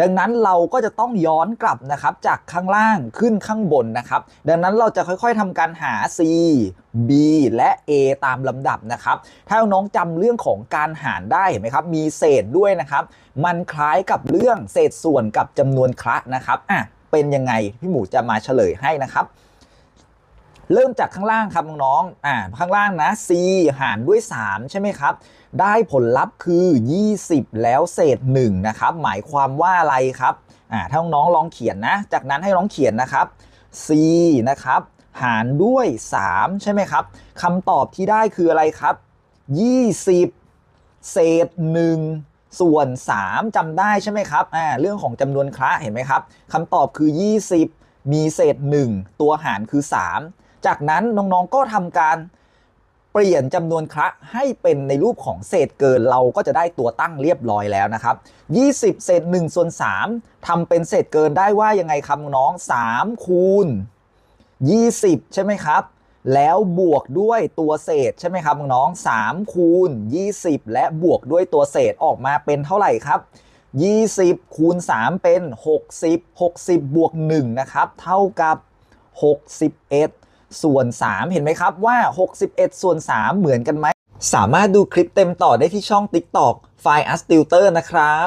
ดังนั้นเราก็จะต้องย้อนกลับนะครับจากข้างล่างขึ้นข้างบนนะครับ ดังนั้นเราจะค่อยๆทำการหา C B และ A ตามลำดับนะครับ ถ้าน้องจำเรื่องของการหารได้เห็นไหมครับ มีเศษด้วยนะครับ มันคล้ายกับเรื่องเศษส่วนกับจำนวนคละนะครับอะเป็นยังไงพี่หมูจะมาเฉลยให้นะครับ เริ่มจากข้างล่างครับน้องๆอ่าข้างล่างนะ C หารด้วย 3 ใช่ไหมครับ ได้ผลลัพธ์คือ 20 แล้วเศษ1นะครับหมายความว่าอะไรครับอ่าถ้าน้องๆลองเขียนนะ จากนั้นให้น้องเขียนนะครับ C นะครับหารด้วย 3 ใช่ไหมครับคำตอบที่ได้คืออะไรครับ 20 เศษ 1ส่วน 3จำได้ใช่ไหมครับอ่าเรื่องของจำนวนคละเห็นไหมครับคำตอบคือ 20 มีเศษ 1 ตัวหารคือ 3 จากนั้นน้องๆก็ทำการเปลี่ยนจำนวนคละให้เป็นในรูปของเศษเกินเราก็จะได้ตัวตั้งเรียบร้อยแล้วนะครับ 20 เศษ1ส่วน3ทำเป็นเศษเกินได้ว่ายังไงครับน้อง3คูณ20 ใช่ไหมครับ แล้วบวกด้วยตัวเศษใช่ไหมครับน้อง3คูณ20 และบวกด้วยตัวเศษออกมาเป็นเท่าไหร่ครับ 20 คูณ 3 เป็น 60 60 บวก1นะครับ เท่ากับ 61 ส่วน 3 เห็นไหมครับว่า 61 ส่วน 3 เหมือนกันไหม สามารถดูคลิปเต็มต่อได้ที่ช่อง TikTok ไฟ a s t u t o r นะครับ